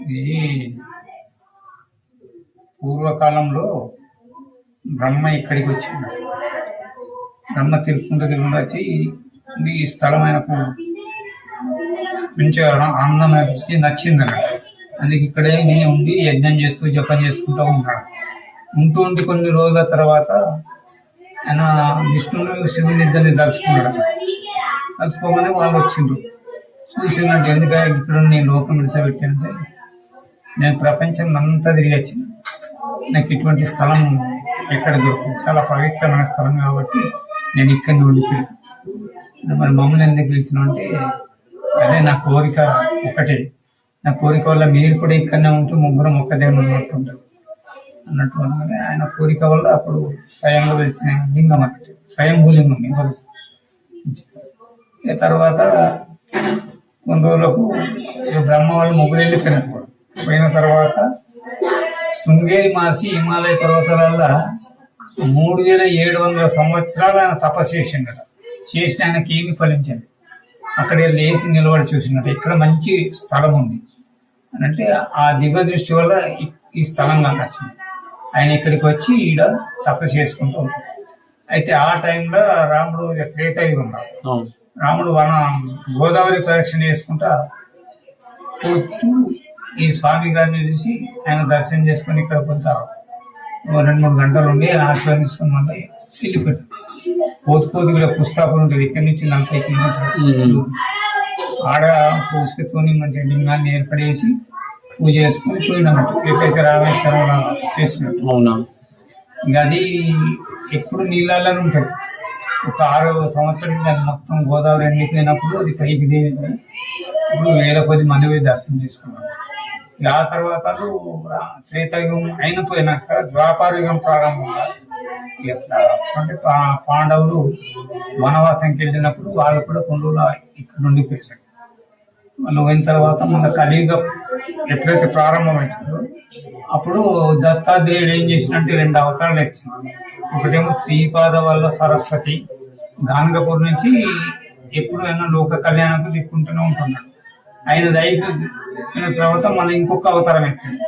ఇది పూర్వకాలంలో బ్రహ్మ ఇక్కడికి వచ్చింది. బ్రహ్మ తిరుపుకుంటూ తిరుగుకుంటూ వచ్చి ఈ స్థలం ఆయనకు మంచిగా ఆనందం అనిపించి నచ్చింది అన్నమాట. అందుకే ఇక్కడే నేను ఉండి యజ్ఞం చేస్తూ జపం చేసుకుంటూ ఉంటాడు ఉంటూ ఉండి కొన్ని రోజుల తర్వాత ఆయన విష్ణువు శివుని ఇద్దరిని తలుచుకున్నాడు. తలుచుకోగానే వాళ్ళు వచ్చిండ్రు. చూసినట్టు ఎందుకంటే ఇక్కడ నేను లోకం విడిచిపెట్టానంటే నేను ప్రపంచం అంతా తిరిగి వచ్చిన. నాకు ఇటువంటి స్థలం ఎక్కడ దొరుకుతుంది? చాలా పవిత్రమైన స్థలం కాబట్టి నేను ఇక్కడిని ఉండిపోయాను. మరి మమ్మల్ని ఎందుకు పిలిచిన అంటే అదే నా కోరిక ఒకటే. నా కోరిక వల్ల మీరు కూడా ఇక్కడనే ఉంటూ ముగ్గురం ఒక్కదే ఉన్నట్టు ఉంటారు. అన్నట్టు అన్నది ఆయన కోరిక వల్ల అప్పుడు స్వయంగా పిలిచిన లింగం అన్నట్టు. స్వయంభూలింగం ఎవరు? తర్వాత కొన్ని రోజులకు బ్రహ్మ వాళ్ళు ముగ్గురు వెళ్ళిపోయినారు. పోయిన తర్వాత శృంగేరి మహర్షి హిమాలయ పర్వతాల మూడు వేల ఏడు వందల సంవత్సరాలు ఆయన తపస్సు చేసిండట. చేసిన ఆయనకి ఏమి ఫలించింది అక్కడ లేచి నిలబడి చూసినట్టు ఇక్కడ మంచి స్థలం ఉంది. అని అంటే ఆ దివ్య దృష్టి వల్ల ఈ- స్థలం కనొచ్చింది ఆయన ఇక్కడికి వచ్చి ఈడ తపస్సు చేసుకుంటూ అయితే ఆ టైంలో రాముడు త్రేతాయుగంలో అవును. రాముడు వన గోదావరి ప్రదక్షిణ చేసుకుంటా పోతూ ఈ స్వామి గారిని చూసి ఆయన దర్శనం చేసుకుని ఇక్కడ కొంత రెండు మూడు గంటలు ఉండి ఆయన ఆశీర్వదించుకుని మళ్ళీ వెళ్ళిపోయాడు పోతు పోతు కూడా పుస్తకం ఉంటుంది. ఇక్కడి నుంచి నలభై కిలోమీటర్లు. ఆడ పుస్తకతోని మంచి లింగాన్ని ఏర్పడేసి పూజ చేసుకుని పోయినట్టు ఎక్కడైతే రామేశ్వరం చేసినట్టు. అవునా? ఇంకా అది ఎప్పుడు నీళ్ళల్లో ఉంటుంది. ఒక ఆరు సంవత్సరాల దాన్ని మొత్తం గోదావరి ఎండిపోయినప్పుడు అది పైకి దేవింది ఇప్పుడు వేల కొద్ది మంది పోయి దర్శనం చేసుకున్నాం ఆ తర్వాత త్రేతయుగం అయిన అయినపోయినాక ద్వాపారయుగం ప్రారంభంగా అంటే పా- పాండవులు వనవాసంకి వెళ్ళినప్పుడు వాళ్ళు కూడా కొన్ని ఇక్కడ నుండి పేశారు వాళ్ళు పోయిన తర్వాత మన కలియుగ ఎప్పుడైతే ప్రారంభమవుతుందో అప్పుడు దత్తాత్రేయుడు ఏం చేసినట్టు రెండు అవతారాలు ఇచ్చింది ఒకటేమో శ్రీపాద వల్ల సరస్వతి గానగపూర్ నుంచి ఎప్పుడు అయినా లోక కళ్యాణకు తిప్పుకుంటూనే ఉంటున్నాడు. ఆయన అయిపోయిన తర్వాత మళ్ళీ ఇంకొక అవతారం ఎత్తింది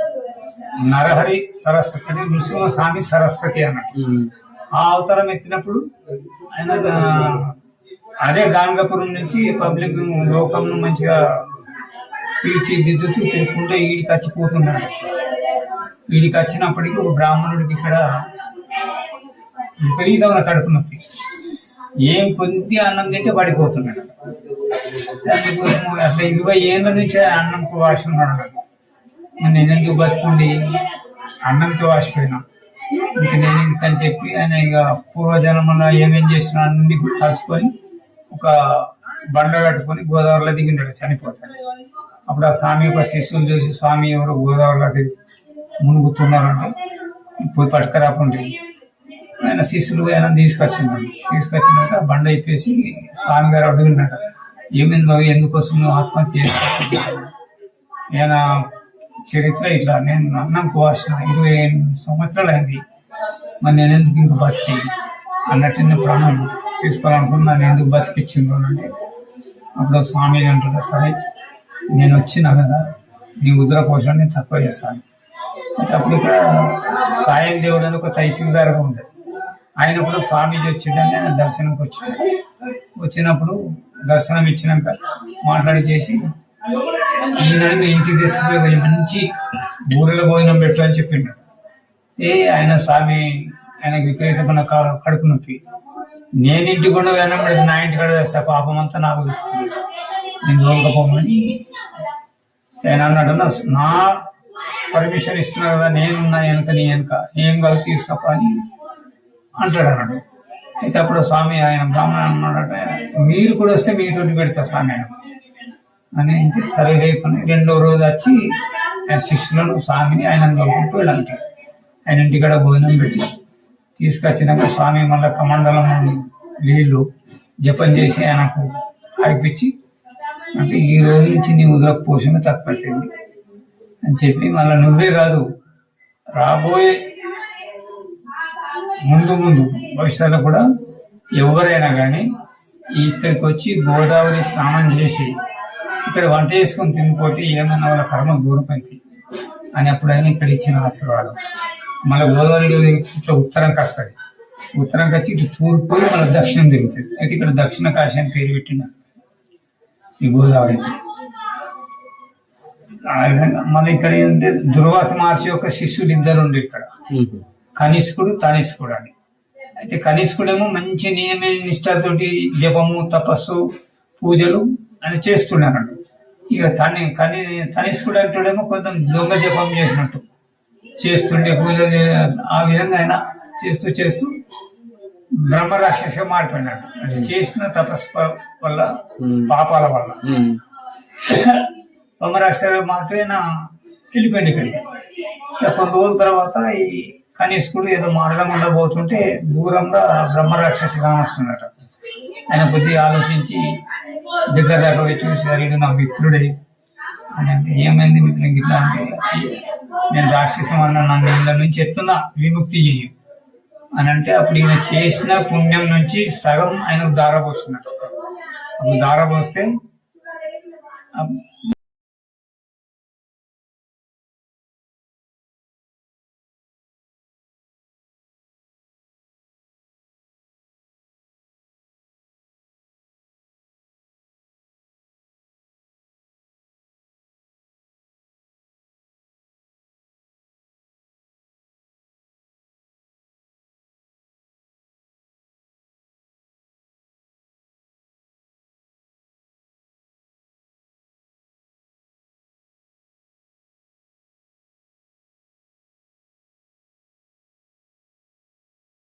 నరహరి సరస్వతి అంటే నృసింహస్వామి సరస్వతి అన్నట్టు. ఆ అవతారం ఎత్తినప్పుడు ఆయన అదే గాంగపురం నుంచి పబ్లిక్ లోకంను మంచిగా తీర్చిదిద్దుతూ తిరుగుకుంటూ ఈడికి వచ్చిపోతున్నాడు ఈడికి వచ్చినప్పటికీ ఒక బ్రాహ్మణుడికి ఇక్కడ విపరీతమైన కడుపు నొప్పి. ఏం కొద్ది అన్నం తింటే పడిపోతున్నాడు అసలు అట్లా ఇరవై ఏళ్ళ నుంచి అన్నంకు వాసి ఉన్నాడు నేను ఎందుకు బతుకుండి? అన్నంతో వాసిపోయినా ఇంక నేను ఇంకని చెప్పి ఆయన ఇక పూర్వజన్మలో ఏమేం చేసినా అన్ని తలుచుకొని ఒక బండ కట్టుకొని గోదావరిలో దిగింటాడు చనిపోతాడు. అప్పుడు ఆ స్వామి యొక్క శిష్యులు చూసి స్వామి ఎవరు గోదావరిలో దిగి మునుగుతున్నారంటే. పోయి పట్టుకరాకుండా ఆయన శిష్యులు ఆయన తీసుకొచ్చిందండి తీసుకొచ్చినాక బండ ఇప్పేసి స్వామి గారు అడుగున్నాడు ఏమైంది బాబు? ఎందుకోసం నువ్వు ఆత్మహత్య చేసుకుంటున్నావు? నేను చరిత్ర ఇట్లా? నేను అన్నం కోసిన ఇరవై ఎనిమిది సంవత్సరాలు అయింది మరి నేను ఎందుకు ఇంక బతికి అన్నట్టు ప్రాణం తీసుకోవాలనుకున్నా. నేను ఎందుకు బతికిచ్చిండ్రు అంటే అప్పుడు స్వామి అంటారు సరే నేను వచ్చినా కదా నీ ఉదర పోషణ నేను తక్కువ చేస్తాను. అప్పుడు ఇక్కడ సాయం దేవుడు అని ఒక తహసీల్దార్గా ఉండే. ఆయన కూడా స్వామీజీ వచ్చిండని దర్శనంకి వచ్చాడు వచ్చినప్పుడు దర్శనం ఇచ్చినాక మాట్లాడి చేసి ఈయనకి ఇంటికి తీసుకుపోయి కొంచెం మంచి బూరెల భోజనం పెట్టు అని చెప్పిండు. ఏ ఆయన స్వామి ఆయనకు విపరీతమైన క- కడుపు నొప్పి. నేను ఇంటి కూడా వేనం పెడితే నా ఇంటి కూడా వేస్తా పాపం అంతా నాకు నేను దోలకపోమని ఆయన అన్నాడు. "నా- పర్మిషన్ ఇస్తున్నా కదా నేనున్నా వెనక నీ వెనక. ఏం కాదు తీసుకపో అని అంటాడు అన్నాడు. అయితే అప్పుడు స్వామి ఆయన బ్రాహ్మణ అన్నాడట మీరు కూడా వస్తే మీతోటి పెడతా స్వామి అని. అంటే సరే రేపని రెండో రోజు వచ్చి ఆయన శిష్యులను స్వామిని ఆయన తోలుకుంటూ వెళ్ళాలి ఆయన ఇంటికాడ భోజనం పెట్టి తీసుకొచ్చినాక స్వామి మళ్ళీ కమండలం నీళ్ళు జపం చేసి ఆయనకు ఆగిపించి అంటే ఈ రోజు నుంచి నీ ఉదరకు పోషణ తక్కువట్టింది అని చెప్పి మళ్ళీ నువ్వే కాదు రాబోయే ముందు ముందు భవిష్యత్తులో కూడా ఎవరైనా కానీ ఇక్కడికి వచ్చి గోదావరి స్నానం చేసి ఇక్కడ వంట చేసుకొని తినిపోతే ఏమైనా వాళ్ళ కర్మ దూరం అని అప్పుడైనా ఇక్కడ ఇచ్చిన ఆశీర్వాదం. మళ్ళీ గోదావరి ఇట్లా ఉత్తరంకి వస్తుంది ఉత్తరంకి వచ్చి ఇటు తూర్పు మళ్ళీ దక్షిణం తిరుగుతుంది. అయితే ఇక్కడ దక్షిణ కాశీ అని పేరు పెట్టిన ఈ గోదావరి. ఆ విధంగా మళ్ళీ ఇక్కడ ఏంటంటే దుర్వాస మహర్షి యొక్క శిష్యులు ఇద్దరు ఉండే ఇక్కడ. కనిష్కుడు తనిష్కుడు అని. అయితే కనిష్కుడేమో మంచి నియమ నిష్ఠతోటి జపము తపస్సు పూజలు అని చేస్తున్నాడు. ఇక తని కని తనిష్కుడు అంటుడేమో కొంత దొంగ జపం చేసినట్టు. చేస్తుండే పూజలు ఆ విధంగా ఆయన చేస్తూ చేస్తూ బ్రహ్మ రాక్షసగా మారిపోయినాడు అంటే చేసిన తపస్సు వల్ల పాపాల వల్ల. ఉమ్. బ్రహ్మరాక్షస మారిపోయి నా వెళ్ళిపోయింది ఇక్కడికి. ఇక కొన్ని రోజుల తర్వాత ఈ కనీసుకుడు ఏదో మారడం ఉండబోతుంటే దూరంగా బ్రహ్మరాక్షసి కానొస్తున్నట ఆయన కొద్దిగా ఆలోచించి దగ్గర దాకా చూసి నా మిత్రుడే అని అంటే ఏమైంది మిత్రుడు? గిట్లా అంటే నేను రాక్షసం అన్న నన్ను ఇళ్ళ నుంచి ఎత్తున్నా విముక్తి చెయ్యి అని అంటే అప్పుడు ఈయన చేసిన పుణ్యం నుంచి సగం ఆయనకు దారపోస్తున్నట్టు అప్పుడు దారపోస్తే